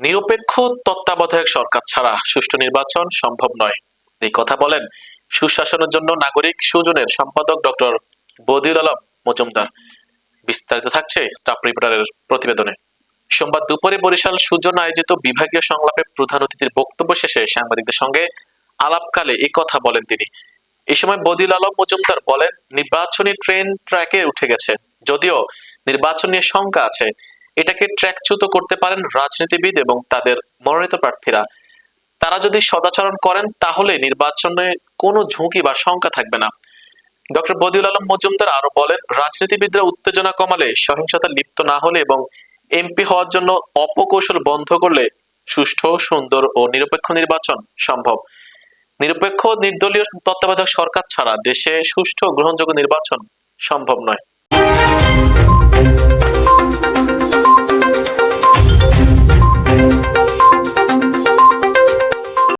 নিরপেক্ষ তত্ত্বাবধায়ক সরকার ছাড়া সুষ্ঠু নির্বাচন সম্ভব নয়। এই কথা বলেন সুশাসনের জন্য নাগরিক সুজনের সম্পাদক ডক্টর বদিউল আলম মজুমদার। বিস্তারিত থাকছে স্টাফ রিপোর্টারের প্রতিবেদনে। সোমবার দুপুরে বরিশাল সুজন আয়োজিত বিভাগীয় সংলাপে প্রধান অতিথির বক্তব্য শেষে সাংবাদিকদের সঙ্গে আলাপকালে এই কথা বলেন তিনি। এই সময় বদিউল আলম মজুমদার বলেন, নির্বাচনী ট্রেন ট্র্যাকে উঠে গেছে। যদিও নির্বাচন নিয়ে শঙ্কা আছে এটাকে ট্র্যাকচ্যুত করতে পারেন রাজনীতিবিদ এবং তাদের মনোনীত প্রার্থীরা। তারা যদি সদাচরণ করেন, তাহলে নির্বাচনে কোনো ঝুঁকি বা শঙ্কা থাকবে না। ডক্টর বদিউল আলম মজুমদার আরও বলেন, রাজনীতিবিদরা উত্তেজনা কমালে, সহিংসতা লিপ্ত না হলে এবং এমপি হওয়ার জন্য অপকৌশল বন্ধ করলে সুষ্ঠু, সুন্দর ও নিরপেক্ষ নির্বাচন সম্ভব। নিরপেক্ষ, নির্দলীয় তত্ত্বাবধায়ক সরকার ছাড়া দেশে সুষ্ঠু গ্রহণযোগ্য নির্বাচন সম্ভব নয়।